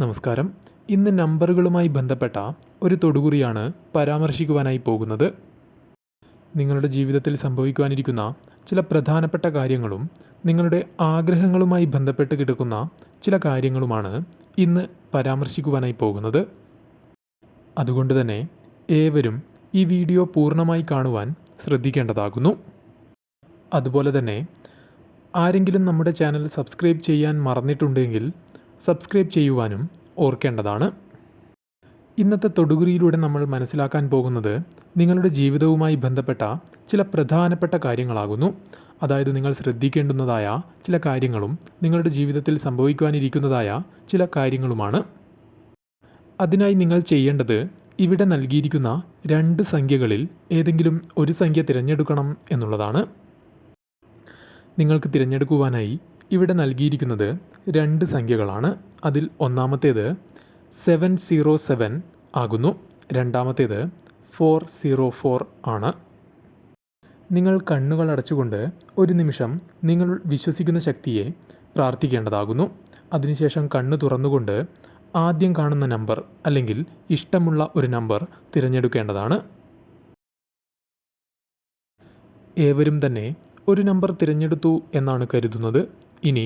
നമസ്കാരം. ഇന്ന് നമ്പറുകളുമായി ബന്ധപ്പെട്ട ഒരു തൊടുകുറിയാണ് പരാമർശിക്കുവാനായി പോകുന്നത്. നിങ്ങളുടെ ജീവിതത്തിൽ സംഭവിക്കുവാനിരിക്കുന്ന ചില പ്രധാനപ്പെട്ട കാര്യങ്ങളും നിങ്ങളുടെ ആഗ്രഹങ്ങളുമായി ബന്ധപ്പെട്ട് കിടക്കുന്ന ചില കാര്യങ്ങളുമാണ് ഇന്ന് പരാമർശിക്കുവാനായി പോകുന്നത്. അതുകൊണ്ട് തന്നെ ഏവരും ഈ വീഡിയോ പൂർണമായി കാണുവാൻ ശ്രദ്ധിക്കേണ്ടതാകുന്നു. അതുപോലെ തന്നെ ആരെങ്കിലും നമ്മുടെ ചാനൽ സബ്സ്ക്രൈബ് ചെയ്യാൻ മറന്നിട്ടുണ്ടെങ്കിൽ സബ്സ്ക്രൈബ് ചെയ്യുവാനും ഓർക്കേണ്ടതാണ്. ഇന്നത്തെ തൊടുകുറിയിലൂടെ നമ്മൾ മനസ്സിലാക്കാൻ പോകുന്നത് നിങ്ങളുടെ ജീവിതവുമായി ബന്ധപ്പെട്ട ചില പ്രധാനപ്പെട്ട കാര്യങ്ങളാകുന്നു. അതായത് നിങ്ങൾ ശ്രദ്ധിക്കേണ്ടുന്നതായ ചില കാര്യങ്ങളും നിങ്ങളുടെ ജീവിതത്തിൽ സംഭവിക്കുവാനിരിക്കുന്നതായ ചില കാര്യങ്ങളുമാണ്. അതിനായി നിങ്ങൾ ചെയ്യേണ്ടത് ഇവിടെ നൽകിയിരിക്കുന്ന രണ്ട് സംഖ്യകളിൽ ഏതെങ്കിലും ഒരു സംഖ്യ തിരഞ്ഞെടുക്കണം എന്നുള്ളതാണ്. നിങ്ങൾക്ക് തിരഞ്ഞെടുക്കുവാനായി ഇവിടെ നൽകിയിരിക്കുന്നത് രണ്ട് സംഖ്യകളാണ്. അതിൽ ഒന്നാമത്തേത് സെവൻ സീറോ സെവൻ ആകുന്നു. രണ്ടാമത്തേത് ഫോർ സീറോ ഫോർ ആണ്. നിങ്ങൾ കണ്ണുകൾ അടച്ചുകൊണ്ട് ഒരു നിമിഷം നിങ്ങൾ വിശ്വസിക്കുന്ന ശക്തിയെ പ്രാർത്ഥിക്കേണ്ടതാകുന്നു. അതിനുശേഷം കണ്ണു തുറന്നുകൊണ്ട് ആദ്യം കാണുന്ന നമ്പർ അല്ലെങ്കിൽ ഇഷ്ടമുള്ള ഒരു നമ്പർ തിരഞ്ഞെടുക്കേണ്ടതാണ്. ഏവരും തന്നെ ഒരു നമ്പർ തിരഞ്ഞെടുത്തു എന്നാണ് കരുതുന്നത്. ഇനി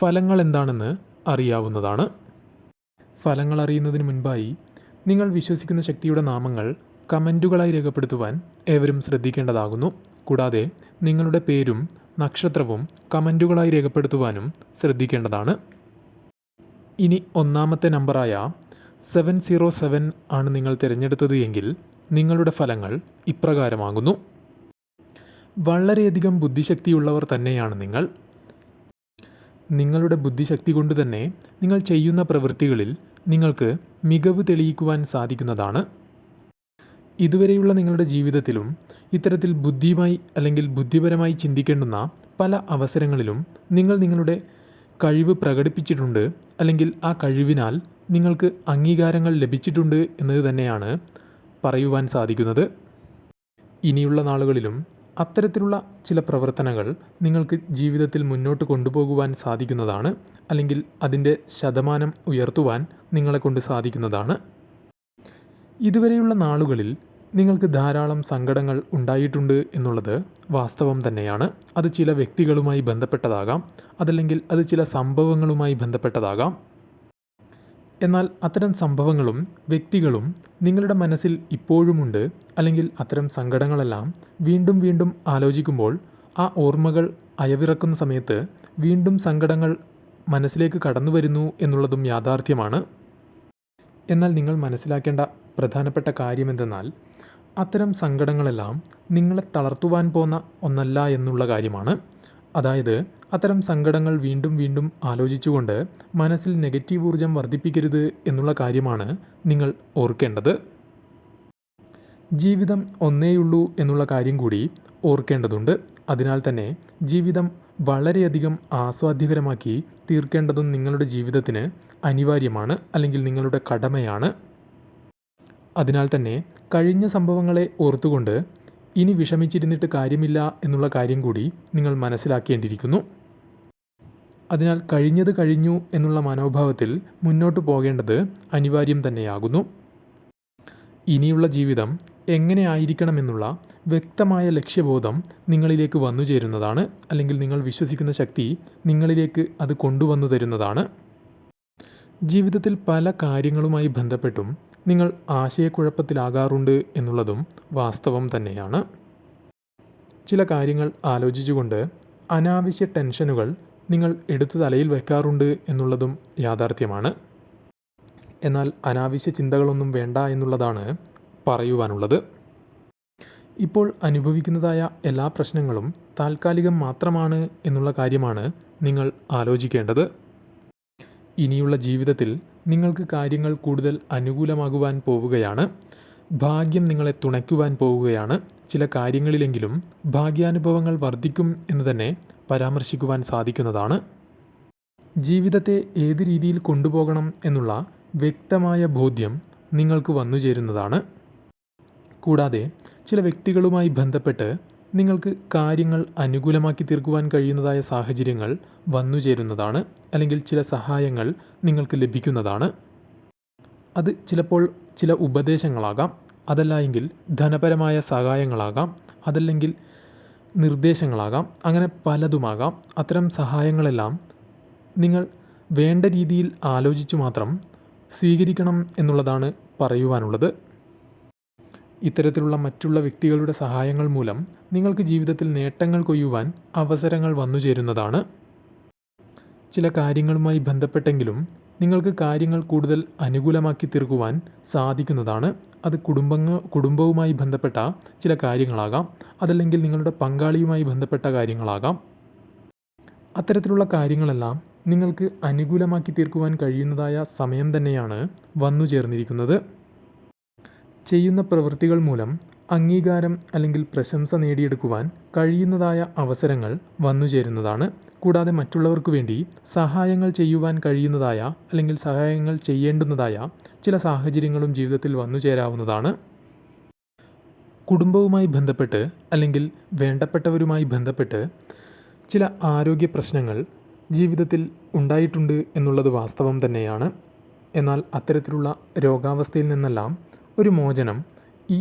ഫലങ്ങൾ എന്താണെന്ന് അറിയാവുന്നതാണ്. ഫലങ്ങൾ അറിയുന്നതിന് മുൻപായി നിങ്ങൾ വിശ്വസിക്കുന്ന ശക്തിയുടെ നാമങ്ങൾ കമന്റുകളായി രേഖപ്പെടുത്തുവാൻ ഏവരും ശ്രദ്ധിക്കേണ്ടതാകുന്നു. കൂടാതെ നിങ്ങളുടെ പേരും നക്ഷത്രവും കമന്റുകളായി രേഖപ്പെടുത്തുവാനും ശ്രദ്ധിക്കേണ്ടതാണ്. ഇനി ഒന്നാമത്തെ നമ്പറായ സെവൻ സീറോ സെവൻ ആണ് നിങ്ങൾ തിരഞ്ഞെടുത്തത് എങ്കിൽ നിങ്ങളുടെ ഫലങ്ങൾ ഇപ്രകാരമാകുന്നു. വളരെയധികം ബുദ്ധിശക്തിയുള്ളവർ തന്നെയാണ് നിങ്ങൾ. നിങ്ങളുടെ ബുദ്ധിശക്തി കൊണ്ട് തന്നെ നിങ്ങൾ ചെയ്യുന്ന പ്രവൃത്തികളിൽ നിങ്ങൾക്ക് മികവ് തെളിയിക്കുവാൻ സാധിക്കുന്നതാണ്. ഇതുവരെയുള്ള നിങ്ങളുടെ ജീവിതത്തിലും ഇത്തരത്തിൽ ബുദ്ധിയുമായി അല്ലെങ്കിൽ ബുദ്ധിപരമായി ചിന്തിക്കേണ്ടുന്ന പല അവസരങ്ങളിലും നിങ്ങൾ നിങ്ങളുടെ കഴിവ് പ്രകടിപ്പിച്ചിട്ടുണ്ട് അല്ലെങ്കിൽ ആ കഴിവിനാൽ നിങ്ങൾക്ക് അംഗീകാരങ്ങൾ ലഭിച്ചിട്ടുണ്ട് എന്നത് തന്നെയാണ് പറയുവാൻ സാധിക്കുന്നത്. ഇനിയുള്ള നാളുകളിലും അത്തരത്തിലുള്ള ചില പ്രവർത്തനങ്ങൾ നിങ്ങൾക്ക് ജീവിതത്തിൽ മുന്നോട്ട് കൊണ്ടുപോകുവാൻ സാധിക്കുന്നതാണ് അല്ലെങ്കിൽ അതിന്റെ ശതമാനം ഉയർത്തുവാൻ നിങ്ങളെ കൊണ്ട് സാധിക്കുന്നതാണ്. ഇതുവരെയുള്ള നാളുകളിൽ നിങ്ങൾക്ക് ധാരാളം സങ്കടങ്ങൾ ഉണ്ടായിട്ടുണ്ട് എന്നുള്ളത് വാസ്തവം തന്നെയാണ്. അത് ചില വ്യക്തികളുമായി ബന്ധപ്പെട്ടതാകാം അതല്ലെങ്കിൽ അത് ചില സംഭവങ്ങളുമായി ബന്ധപ്പെട്ടതാകാം. എന്നാൽ അത്തരം സംഭവങ്ങളും വ്യക്തികളും നിങ്ങളുടെ മനസ്സിൽ ഇപ്പോഴുമുണ്ട് അല്ലെങ്കിൽ അത്തരം സങ്കടങ്ങളെല്ലാം വീണ്ടും വീണ്ടും ആലോചിക്കുമ്പോൾ ആ ഓർമ്മകൾ അയവിറക്കുന്ന സമയത്ത് വീണ്ടും സങ്കടങ്ങൾ മനസ്സിലേക്ക് കടന്നു വരുന്നു എന്നുള്ളതും യാഥാർത്ഥ്യമാണ്. എന്നാൽ നിങ്ങൾ മനസ്സിലാക്കേണ്ട പ്രധാനപ്പെട്ട കാര്യം എന്തെന്നാൽ അത്തരം സങ്കടങ്ങളെല്ലാം നിങ്ങളെ തളർത്തുവാൻ പോന്ന ഒന്നല്ല എന്നുള്ള കാര്യമാണ്. അതായത് അത്തരം സങ്കടങ്ങൾ വീണ്ടും വീണ്ടും ആലോചിച്ചുകൊണ്ട് മനസ്സിൽ നെഗറ്റീവ് ഊർജം വർദ്ധിപ്പിക്കരുത് എന്നുള്ള കാര്യമാണ് നിങ്ങൾ ഓർക്കേണ്ടത്. ജീവിതം ഒന്നേയുള്ളൂ എന്നുള്ള കാര്യം കൂടി ഓർക്കേണ്ടതുണ്ട്. അതിനാൽ തന്നെ ജീവിതം വളരെയധികം ആസ്വാദ്യകരമാക്കി തീർക്കേണ്ടതും നിങ്ങളുടെ ജീവിതത്തിന് അനിവാര്യമാണ് അല്ലെങ്കിൽ നിങ്ങളുടെ കടമയാണ്. അതിനാൽ തന്നെ കഴിഞ്ഞ സംഭവങ്ങളെ ഓർത്തുകൊണ്ട് ഇനി വിഷമിച്ചിരുന്നിട്ട് കാര്യമില്ല എന്നുള്ള കാര്യം കൂടി നിങ്ങൾ മനസ്സിലാക്കേണ്ടിയിരിക്കുന്നു. അതിനാൽ കഴിഞ്ഞത് കഴിഞ്ഞു എന്നുള്ള മനോഭാവത്തിൽ മുന്നോട്ട് പോകേണ്ടത് അനിവാര്യം തന്നെയാകുന്നു. ഇനിയുള്ള ജീവിതം എങ്ങനെ ആയിരിക്കണമെന്നുള്ള വ്യക്തമായ ലക്ഷ്യബോധം നിങ്ങളിലേക്ക് വന്നു ചേരുന്നതാണ്. അല്ലെങ്കിൽ നിങ്ങൾ വിശ്വസിക്കുന്ന ശക്തി നിങ്ങളിലേക്ക് അത് കൊണ്ടുവന്നു തരുന്നതാണ്. ജീവിതത്തിൽ പല കാര്യങ്ങളുമായി ബന്ധപ്പെട്ടും നിങ്ങൾ ആശയക്കുഴപ്പത്തിലാകാറുണ്ട് എന്നുള്ളതും വാസ്തവം തന്നെയാണ്. ചില കാര്യങ്ങൾ ആലോചിച്ചുകൊണ്ട് അനാവശ്യ ടെൻഷനുകൾ നിങ്ങൾ എടുത്തു തലയിൽ വെക്കാറുണ്ട് എന്നുള്ളതും യാഥാർത്ഥ്യമാണ്. എന്നാൽ അനാവശ്യ ചിന്തകളൊന്നും വേണ്ട എന്നുള്ളതാണ് പറയുവാനുള്ളത്. ഇപ്പോൾ അനുഭവിക്കുന്നതായ എല്ലാ പ്രശ്നങ്ങളും താൽക്കാലികം മാത്രമാണ് എന്നുള്ള കാര്യമാണ് നിങ്ങൾ ആലോചിക്കേണ്ടത്. ഇനിയുള്ള ജീവിതത്തിൽ നിങ്ങൾക്ക് കാര്യങ്ങൾ കൂടുതൽ അനുകൂലമാകുവാൻ പോവുകയാണ്. ഭാഗ്യം നിങ്ങളെ തുണയ്ക്കുവാൻ പോവുകയാണ്. ചില കാര്യങ്ങളിലെങ്കിലും ഭാഗ്യാനുഭവങ്ങൾ വർദ്ധിക്കും എന്ന് തന്നെ പരാമർശിക്കുവാൻ സാധിക്കുന്നതാണ്. ജീവിതത്തെ ഏത് രീതിയിൽ കൊണ്ടുപോകണം എന്നുള്ള വ്യക്തമായ ബോധ്യം നിങ്ങൾക്ക് വന്നുചേരുന്നതാണ്. കൂടാതെ ചില വ്യക്തികളുമായി ബന്ധപ്പെട്ട് നിങ്ങൾക്ക് കാര്യങ്ങൾ അനുകൂലമാക്കി തീർക്കുവാൻ കഴിയുന്നതായ സാഹചര്യങ്ങൾ വന്നു ചേരുന്നതാണ് അല്ലെങ്കിൽ ചില സഹായങ്ങൾ നിങ്ങൾക്ക് ലഭിക്കുന്നതാണ്. അത് ചിലപ്പോൾ ചില ഉപദേശങ്ങളാകാം. അതല്ല എങ്കിൽ ധനപരമായ സഹായങ്ങളാകാം. അതല്ലെങ്കിൽ നിർദ്ദേശങ്ങളാകാം. അങ്ങനെ പലതുമാകാം. അത്തരം സഹായങ്ങളെല്ലാം നിങ്ങൾ വേണ്ട രീതിയിൽ ആലോചിച്ചു മാത്രം സ്വീകരിക്കണം എന്നുള്ളതാണ് പറയുവാനുള്ളത്. ഇത്തരത്തിലുള്ള മറ്റുള്ള വ്യക്തികളുടെ സഹായങ്ങൾ മൂലം നിങ്ങൾക്ക് ജീവിതത്തിൽ നേട്ടങ്ങൾ കൊയ്യുവാൻ അവസരങ്ങൾ വന്നു ചേരുന്നതാണ്. ചില കാര്യങ്ങളുമായി ബന്ധപ്പെട്ടെങ്കിലും നിങ്ങൾക്ക് കാര്യങ്ങൾ കൂടുതൽ അനുകൂലമാക്കി തീർക്കുവാൻ സാധിക്കുന്നതാണ്. അത് കുടുംബങ്ങ കുടുംബവുമായി ബന്ധപ്പെട്ട ചില കാര്യങ്ങളാകാം. അതല്ലെങ്കിൽ നിങ്ങളുടെ പങ്കാളിയുമായി ബന്ധപ്പെട്ട കാര്യങ്ങളാകാം. അത്തരത്തിലുള്ള കാര്യങ്ങളെല്ലാം നിങ്ങൾക്ക് അനുകൂലമാക്കി തീർക്കുവാൻ കഴിയുന്നതായ സമയം തന്നെയാണ് വന്നു ചേർന്നിരിക്കുന്നത്. ചെയ്യുന്ന പ്രവൃത്തികൾ മൂലം അംഗീകാരം അല്ലെങ്കിൽ പ്രശംസ നേടിയെടുക്കുവാൻ കഴിയുന്നതായ അവസരങ്ങൾ വന്നു ചേരുന്നതാണ്. കൂടാതെ മറ്റുള്ളവർക്ക് വേണ്ടി സഹായങ്ങൾ ചെയ്യുവാൻ കഴിയുന്നതായ അല്ലെങ്കിൽ സഹായങ്ങൾ ചെയ്യേണ്ടുന്നതായ ചില സാഹചര്യങ്ങളും ജീവിതത്തിൽ വന്നുചേരാവുന്നതാണ് കുടുംബവുമായി ബന്ധപ്പെട്ട് അല്ലെങ്കിൽ വേണ്ടപ്പെട്ടവരുമായി ബന്ധപ്പെട്ട് ചില ആരോഗ്യ പ്രശ്നങ്ങൾ ജീവിതത്തിൽ ഉണ്ടായിട്ടുണ്ട് എന്നുള്ളത് വാസ്തവം തന്നെയാണ്. എന്നാൽ അത്തരത്തിലുള്ള രോഗാവസ്ഥയിൽ നിന്നെല്ലാം ഒരു മോചനം ഈ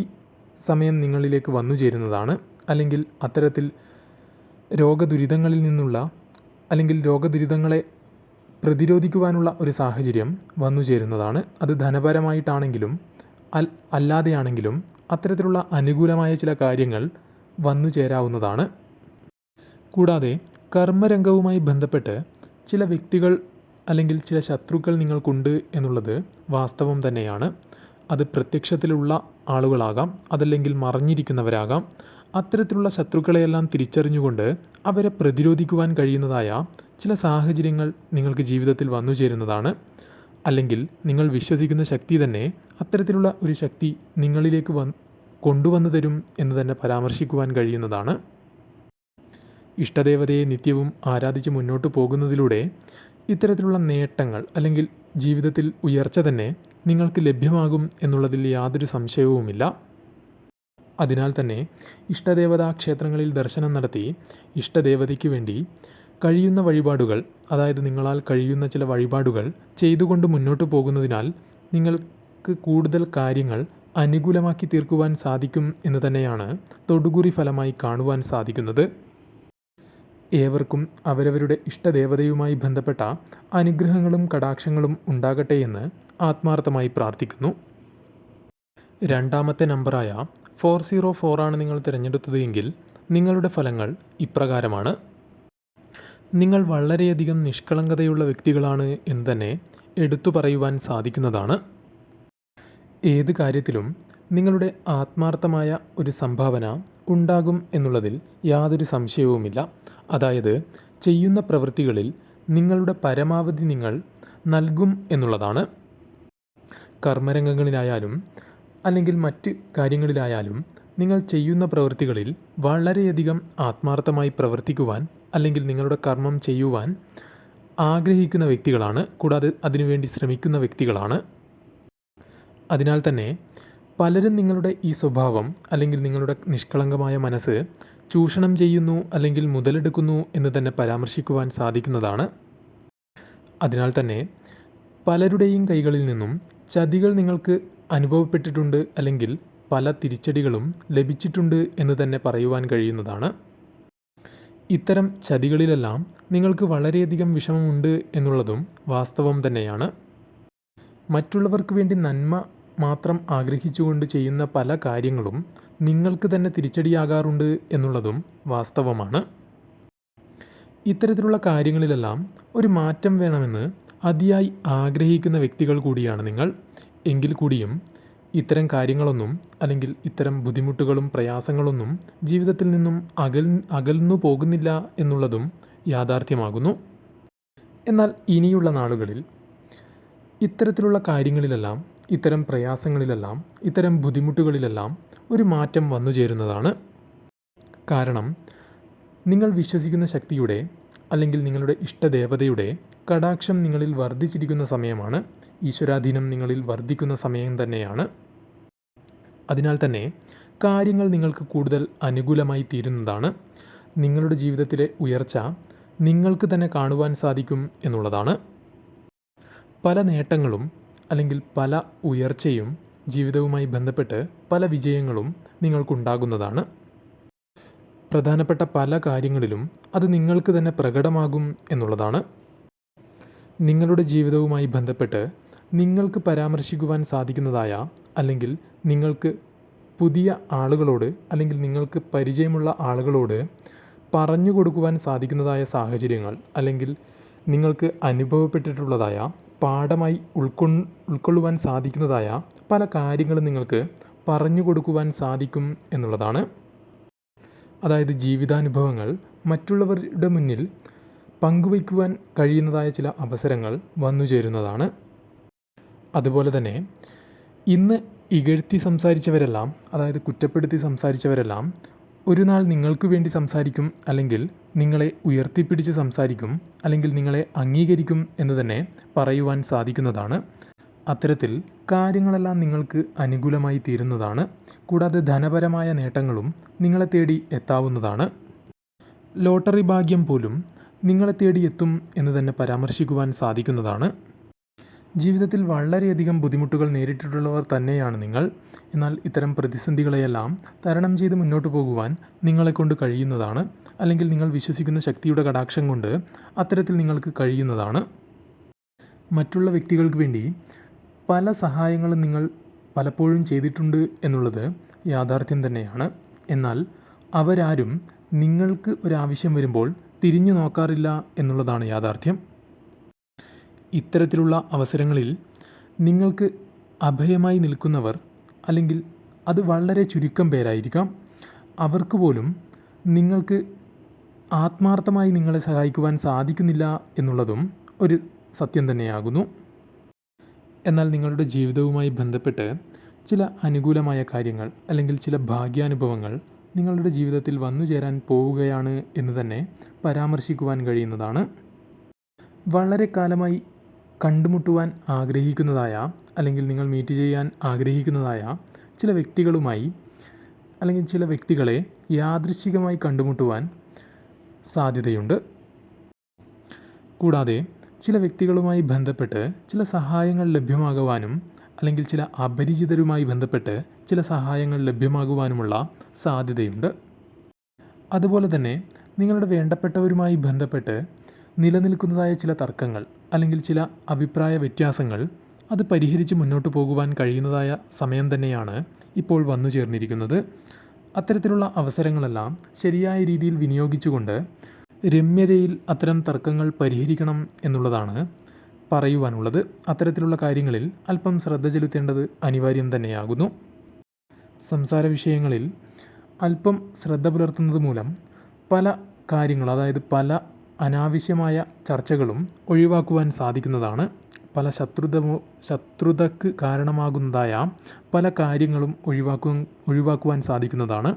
സമയം നിങ്ങളിലേക്ക് വന്നു ചേരുന്നതാണ്. അല്ലെങ്കിൽ അത്തരത്തിൽ രോഗദുരിതങ്ങളിൽ നിന്നുള്ള അല്ലെങ്കിൽ രോഗദുരിതങ്ങളെ പ്രതിരോധിക്കുവാനുള്ള ഒരു സാഹചര്യം വന്നു ചേരുന്നതാണ്. അത് ധനപരമായിട്ടാണെങ്കിലും അൽ അല്ലാതെയാണെങ്കിലും അത്തരത്തിലുള്ള അനുകൂലമായ ചില കാര്യങ്ങൾ വന്നു ചേരാവുന്നതാണ്. കൂടാതെ കർമ്മരംഗവുമായി ബന്ധപ്പെട്ട് ചില വ്യക്തികൾ അല്ലെങ്കിൽ ചില ശത്രുക്കൾ നിങ്ങൾക്കുണ്ട് എന്നുള്ളത് വാസ്തവം തന്നെയാണ്. അത് പ്രത്യക്ഷത്തിലുള്ള ആളുകളാകാം അതല്ലെങ്കിൽ മറഞ്ഞിരിക്കുന്നവരാകാം. അത്തരത്തിലുള്ള ശത്രുക്കളെയെല്ലാം തിരിച്ചറിഞ്ഞുകൊണ്ട് അവരെ പ്രതിരോധിക്കുവാൻ കഴിയുന്നതായ ചില സാഹചര്യങ്ങൾ നിങ്ങൾക്ക് ജീവിതത്തിൽ വന്നു ചേരുന്നതാണ്. അല്ലെങ്കിൽ നിങ്ങൾ വിശ്വസിക്കുന്ന ശക്തി തന്നെ അത്തരത്തിലുള്ള ഒരു ശക്തി നിങ്ങളിലേക്ക് വ കൊണ്ടുവന്നു തരും എന്ന് തന്നെ പരാമർശിക്കുവാൻ കഴിയുന്നതാണ്. ഇഷ്ടദേവതയെ നിത്യവും ആരാധിച്ച് മുന്നോട്ട് പോകുന്നതിലൂടെ ഇത്തരത്തിലുള്ള നേട്ടങ്ങൾ അല്ലെങ്കിൽ ജീവിതത്തിൽ ഉയർച്ച തന്നെ നിങ്ങൾക്ക് ലഭ്യമാകും എന്നുള്ളതിൽ യാതൊരു സംശയവുമില്ല. അതിനാൽ തന്നെ ഇഷ്ടദേവതാ ക്ഷേത്രങ്ങളിൽ ദർശനം നടത്തി ഇഷ്ടദേവതയ്ക്ക് വേണ്ടി കഴിയുന്ന വഴിപാടുകൾ അതായത് നിങ്ങളാൽ കഴിയുന്ന ചില വഴിപാടുകൾ ചെയ്തുകൊണ്ട് മുന്നോട്ട് പോകുന്നതിനാൽ നിങ്ങൾക്ക് കൂടുതൽ കാര്യങ്ങൾ അനുകൂലമാക്കി തീർക്കുവാൻ സാധിക്കും എന്ന് തന്നെയാണ് തൊടുകുറി ഫലമായി കാണുവാൻ സാധിക്കുന്നത്. ഏവർക്കും അവരവരുടെ ഇഷ്ടദേവതയുമായി ബന്ധപ്പെട്ട അനുഗ്രഹങ്ങളും കടാക്ഷങ്ങളും ഉണ്ടാകട്ടെ എന്ന് ആത്മാർത്ഥമായി പ്രാർത്ഥിക്കുന്നു. രണ്ടാമത്തെ നമ്പറായ ഫോർ സീറോ ഫോറാണ് നിങ്ങൾ തിരഞ്ഞെടുത്തത് എങ്കിൽ നിങ്ങളുടെ ഫലങ്ങൾ ഇപ്രകാരമാണ്. നിങ്ങൾ വളരെയധികം നിഷ്കളങ്കതയുള്ള വ്യക്തികളാണ് എന്ന് തന്നെ എടുത്തു പറയുവാൻ സാധിക്കുന്നതാണ്. ഏത് കാര്യത്തിലും നിങ്ങളുടെ ആത്മാർത്ഥമായ ഒരു സംഭാവന ഉണ്ടാകും എന്നുള്ളതിൽ യാതൊരു സംശയവുമില്ല. അതായത് ചെയ്യുന്ന പ്രവൃത്തികളിൽ നിങ്ങളുടെ പരമാവധി നിങ്ങൾ നൽകും എന്നുള്ളതാണ്. കർമ്മരംഗങ്ങളിലായാലും അല്ലെങ്കിൽ മറ്റ് കാര്യങ്ങളിലായാലും നിങ്ങൾ ചെയ്യുന്ന പ്രവൃത്തികളിൽ വളരെയധികം ആത്മാർത്ഥമായി പ്രവർത്തിക്കുവാൻ അല്ലെങ്കിൽ നിങ്ങളുടെ കർമ്മം ചെയ്യുവാൻ ആഗ്രഹിക്കുന്ന വ്യക്തികളാണ്. കൂടാതെ അതിനുവേണ്ടി ശ്രമിക്കുന്ന വ്യക്തികളാണ്. അതിനാൽ തന്നെ പലരും നിങ്ങളുടെ ഈ സ്വഭാവം അല്ലെങ്കിൽ നിങ്ങളുടെ നിഷ്കളങ്കമായ മനസ്സ് ചൂഷണം ചെയ്യുന്നു അല്ലെങ്കിൽ മുതലെടുക്കുന്നു എന്ന് തന്നെ പരാമർശിക്കുവാൻ സാധിക്കുന്നതാണ്. അതിനാൽ തന്നെ പലരുടെയും കൈകളിൽ നിന്നും ചതികൾ നിങ്ങൾക്ക് അനുഭവപ്പെട്ടിട്ടുണ്ട് അല്ലെങ്കിൽ പല തിരിച്ചടികളും ലഭിച്ചിട്ടുണ്ട് എന്ന് തന്നെ പറയുവാൻ കഴിയുന്നതാണ്. ഇത്തരം ചതികളിലെല്ലാം നിങ്ങൾക്ക് വളരെയധികം വിഷമമുണ്ട് എന്നുള്ളതും വാസ്തവം തന്നെയാണ്. മറ്റുള്ളവർക്ക് വേണ്ടി നന്മ മാത്രം ആഗ്രഹിച്ചുകൊണ്ട് ചെയ്യുന്ന പല കാര്യങ്ങളും നിങ്ങൾക്ക് തന്നെ തിരിച്ചടിയാകാറുണ്ട് എന്നുള്ളതും വാസ്തവമാണ്. ഇത്തരത്തിലുള്ള കാര്യങ്ങളിലെല്ലാം ഒരു മാറ്റം വേണമെന്ന് അതിയായി ആഗ്രഹിക്കുന്ന വ്യക്തികൾ കൂടിയാണ് നിങ്ങൾ. എങ്കിൽ കൂടിയും ഇത്തരം കാര്യങ്ങളൊന്നും അല്ലെങ്കിൽ ഇത്തരം ബുദ്ധിമുട്ടുകളും പ്രയാസങ്ങളൊന്നും ജീവിതത്തിൽ നിന്നും അകൽ അകൽന്നു പോകുന്നില്ല എന്നുള്ളതും യാഥാർത്ഥ്യമാകുന്നു. എന്നാൽ ഇനിയുള്ള നാളുകളിൽ ഇത്തരത്തിലുള്ള കാര്യങ്ങളിലെല്ലാം ഇത്തരം പ്രയാസങ്ങളിലെല്ലാം ഇത്തരം ബുദ്ധിമുട്ടുകളിലെല്ലാം ഒരു മാറ്റം വന്നു ചേരുന്നതാണ്. കാരണം നിങ്ങൾ വിശ്വസിക്കുന്ന ശക്തിയുടെ അല്ലെങ്കിൽ നിങ്ങളുടെ ഇഷ്ടദേവതയുടെ കടാക്ഷം നിങ്ങളിൽ വർദ്ധിച്ചിരിക്കുന്ന സമയമാണ്. ഈശ്വരാധീനം നിങ്ങളിൽ വർദ്ധിക്കുന്ന സമയം തന്നെയാണ്. അതിനാൽ തന്നെ കാര്യങ്ങൾ നിങ്ങൾക്ക് കൂടുതൽ അനുകൂലമായി തീരുന്നതാണ്. നിങ്ങളുടെ ജീവിതത്തിലെ ഉയർച്ച നിങ്ങൾക്ക് തന്നെ കാണുവാൻ സാധിക്കും എന്നുള്ളതാണ്. പല നേട്ടങ്ങളും അല്ലെങ്കിൽ പല ഉയർച്ചയും ജീവിതവുമായി ബന്ധപ്പെട്ട് പല വിജയങ്ങളും നിങ്ങൾക്കുണ്ടാകുന്നതാണ്. പ്രധാനപ്പെട്ട പല കാര്യങ്ങളിലും അത് നിങ്ങൾക്ക് തന്നെ പ്രകടമാകും എന്നുള്ളതാണ്. നിങ്ങളുടെ ജീവിതവുമായി ബന്ധപ്പെട്ട് നിങ്ങൾക്ക് പരാമർശിക്കുവാൻ സാധിക്കുന്നതായ അല്ലെങ്കിൽ നിങ്ങൾക്ക് പുതിയ ആളുകളോട് അല്ലെങ്കിൽ നിങ്ങൾക്ക് പരിചയമുള്ള ആളുകളോട് പറഞ്ഞു കൊടുക്കുവാൻ സാധിക്കുന്നതായ സാഹചര്യങ്ങൾ അല്ലെങ്കിൽ നിങ്ങൾക്ക് അനുഭവപ്പെട്ടിട്ടുള്ളതായ പാഠമായി ഉൾക്കൊ ഉൾക്കൊള്ളുവാൻ സാധിക്കുന്നതായ പല കാര്യങ്ങളും നിങ്ങൾക്ക് പറഞ്ഞു കൊടുക്കുവാൻ സാധിക്കും എന്നുള്ളതാണ്. അതായത് ജീവിതാനുഭവങ്ങൾ മറ്റുള്ളവരുടെ മുന്നിൽ പങ്കുവയ്ക്കുവാൻ കഴിയുന്നതായ ചില അവസരങ്ങൾ വന്നു ചേരുന്നതാണ്. അതുപോലെ തന്നെ ഇന്ന് ഇകഴ്ത്തി സംസാരിച്ചവരെല്ലാം അതായത് കുറ്റപ്പെടുത്തി സംസാരിച്ചവരെല്ലാം ഒരു നാൾ നിങ്ങൾക്ക് വേണ്ടി സംസാരിക്കും അല്ലെങ്കിൽ നിങ്ങളെ ഉയർത്തിപ്പിടിച്ച് സംസാരിക്കും അല്ലെങ്കിൽ നിങ്ങളെ അംഗീകരിക്കും എന്ന് തന്നെ പറയുവാൻ സാധിക്കുന്നതാണ്. അത്തരത്തിൽ കാര്യങ്ങളെല്ലാം നിങ്ങൾക്ക് അനുകൂലമായി തീരുന്നതാണ്. കൂടാതെ ധനപരമായ നേട്ടങ്ങളും നിങ്ങളെ തേടി എത്താവുന്നതാണ്. ലോട്ടറി ഭാഗ്യം പോലും നിങ്ങളെ തേടി എത്തും എന്ന് തന്നെ പരാമർശിക്കുവാൻ സാധിക്കുന്നതാണ്. ജീവിതത്തിൽ വളരെയധികം ബുദ്ധിമുട്ടുകൾ നേരിട്ടിട്ടുള്ളവർ തന്നെയാണ് നിങ്ങൾ. എന്നാൽ ഇത്തരം പ്രതിസന്ധികളെയെല്ലാം തരണം ചെയ്ത് മുന്നോട്ട് പോകുവാൻ നിങ്ങളെക്കൊണ്ട് കഴിയുന്നതാണ്. അല്ലെങ്കിൽ നിങ്ങൾ വിശ്വസിക്കുന്ന ശക്തിയുടെ കടാക്ഷം കൊണ്ട് അത്തരത്തിൽ നിങ്ങൾക്ക് കഴിയുന്നതാണ്. മറ്റുള്ള വ്യക്തികൾക്ക് വേണ്ടി പല സഹായങ്ങളും നിങ്ങൾ പലപ്പോഴും ചെയ്തിട്ടുണ്ട് എന്നുള്ളത് യാഥാർത്ഥ്യം തന്നെയാണ്. എന്നാൽ അവരാരും നിങ്ങൾക്ക് ഒരാവശ്യം വരുമ്പോൾ തിരിഞ്ഞു നോക്കാറില്ല എന്നുള്ളതാണ് യാഥാർത്ഥ്യം. ഇത്തരത്തിലുള്ള അവസരങ്ങളിൽ നിങ്ങൾക്ക് അഭയമായി നിൽക്കുന്നവർ അല്ലെങ്കിൽ അത് വളരെ ചുരുക്കം പേരായിരിക്കാം. അവർക്ക് പോലും നിങ്ങൾക്ക് ആത്മാർത്ഥമായി നിങ്ങളെ സഹായിക്കുവാൻ സാധിക്കുന്നില്ല എന്നുള്ളതും ഒരു സത്യം തന്നെയാകുന്നു. എന്നാൽ നിങ്ങളുടെ ജീവിതവുമായി ബന്ധപ്പെട്ട് ചില അനുകൂലമായ കാര്യങ്ങൾ അല്ലെങ്കിൽ ചില ഭാഗ്യാനുഭവങ്ങൾ നിങ്ങളുടെ ജീവിതത്തിൽ വന്നു ചേരാൻ പോവുകയാണ് എന്ന് തന്നെ പരാമർശിക്കുവാൻ കഴിയുന്നതാണ്. വളരെ കാലമായി കണ്ടുമുട്ടുവാൻ ആഗ്രഹിക്കുന്നതായ അല്ലെങ്കിൽ നിങ്ങൾ മീറ്റ് ചെയ്യാൻ ആഗ്രഹിക്കുന്നതായ ചില വ്യക്തികളുമായി അല്ലെങ്കിൽ ചില വ്യക്തികളെ യാദൃശ്ചികമായി കണ്ടുമുട്ടുവാൻ സാധ്യതയുണ്ട്. കൂടാതെ ചില വ്യക്തികളുമായി ബന്ധപ്പെട്ട് ചില സഹായങ്ങൾ ലഭ്യമാകുവാനും അല്ലെങ്കിൽ ചില അപരിചിതരുമായി ബന്ധപ്പെട്ട് ചില സഹായങ്ങൾ ലഭ്യമാകുവാനുമുള്ള സാധ്യതയുണ്ട്. അതുപോലെ തന്നെ നിങ്ങളുടെ വേണ്ടപ്പെട്ടവരുമായി ബന്ധപ്പെട്ട് നിലനിൽക്കുന്നതായ ചില തർക്കങ്ങൾ അല്ലെങ്കിൽ ചില അഭിപ്രായ വ്യത്യാസങ്ങൾ അത് പരിഹരിച്ച് മുന്നോട്ട് പോകുവാൻ കഴിയുന്നതായ സമയം തന്നെയാണ് ഇപ്പോൾ വന്നു ചേർന്നിരിക്കുന്നത്. അത്തരത്തിലുള്ള അവസരങ്ങളെല്ലാം ശരിയായ രീതിയിൽ വിനിയോഗിച്ചുകൊണ്ട് രമ്യതയിൽ അത്തരം തർക്കങ്ങൾ പരിഹരിക്കണം എന്നുള്ളതാണ് പറയുവാനുള്ളത്. അത്തരത്തിലുള്ള കാര്യങ്ങളിൽ അല്പം ശ്രദ്ധ ചെലുത്തേണ്ടത് അനിവാര്യം തന്നെയാകുന്നു. സംസാര വിഷയങ്ങളിൽ അല്പം ശ്രദ്ധ പുലർത്തുന്നത് മൂലം പല കാര്യങ്ങൾ അതായത് പല അനാവശ്യമായ ചർച്ചകളും ഒഴിവാക്കുവാൻ സാധിക്കുന്നതാണ്. പല ശത്രുത ശത്രുതക്ക് കാരണമാകുന്നതായ പല കാര്യങ്ങളും ഒഴിവാക്കു ഒഴിവാക്കുവാൻ സാധിക്കുന്നതാണ്.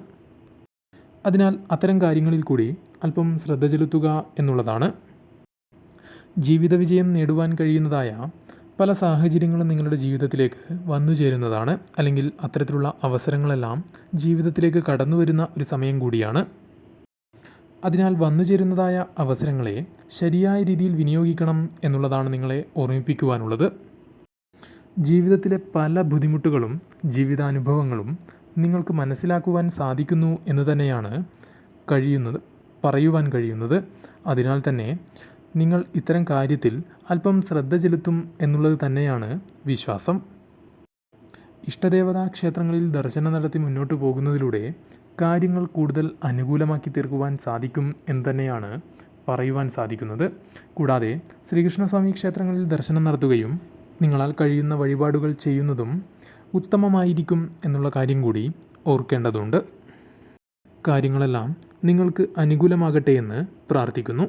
അതിനാൽ അത്തരം കാര്യങ്ങളിൽ കൂടി അല്പം ശ്രദ്ധ ചെലുത്തുക എന്നുള്ളതാണ്. ജീവിത വിജയം നേടുവാൻ കഴിയുന്നതായ പല സാഹചര്യങ്ങളും നിങ്ങളുടെ ജീവിതത്തിലേക്ക് വന്നു ചേരുന്നതാണ്. അല്ലെങ്കിൽ അത്തരത്തിലുള്ള അവസരങ്ങളെല്ലാം ജീവിതത്തിലേക്ക് കടന്നു വരുന്ന ഒരു സമയം കൂടിയാണ്. അതിനാൽ വന്നു ചേരുന്നതായ അവസരങ്ങളെ ശരിയായ രീതിയിൽ വിനിയോഗിക്കണം എന്നുള്ളതാണ് നിങ്ങളെ ഓർമ്മിപ്പിക്കുവാനുള്ളത്. ജീവിതത്തിലെ പല ബുദ്ധിമുട്ടുകളും ജീവിതാനുഭവങ്ങളും നിങ്ങൾക്ക് മനസ്സിലാക്കുവാൻ സാധിക്കുന്നു എന്ന് തന്നെയാണ് കഴിയുന്നത് പറയുവാൻ കഴിയുന്നത്. അതിനാൽ തന്നെ നിങ്ങൾ ഇത്തരം കാര്യത്തിൽ അല്പം ശ്രദ്ധ ചെലുത്തും എന്നുള്ളത് തന്നെയാണ് വിശ്വാസം. ഇഷ്ടദേവതാ ക്ഷേത്രങ്ങളിൽ ദർശനം നടത്തി മുന്നോട്ട് പോകുന്നതിലൂടെ കാര്യങ്ങൾ കൂടുതൽ അനുകൂലമാക്കി തീർക്കുവാൻ സാധിക്കും എന്ന് തന്നെയാണ് പറയുവാൻ സാധിക്കുന്നത്. കൂടാതെ ശ്രീകൃഷ്ണസ്വാമി ക്ഷേത്രങ്ങളിൽ ദർശനം നടത്തുകയും നിങ്ങളാൽ കഴിയുന്ന വഴിപാടുകൾ ചെയ്യുന്നതും ഉത്തമമായിരിക്കും എന്നുള്ള കാര്യം കൂടി ഓർക്കേണ്ടതുണ്ട്. കാര്യങ്ങളെല്ലാം നിങ്ങൾക്ക് അനുകൂലമാകട്ടെ എന്ന് പ്രാർത്ഥിക്കുന്നു.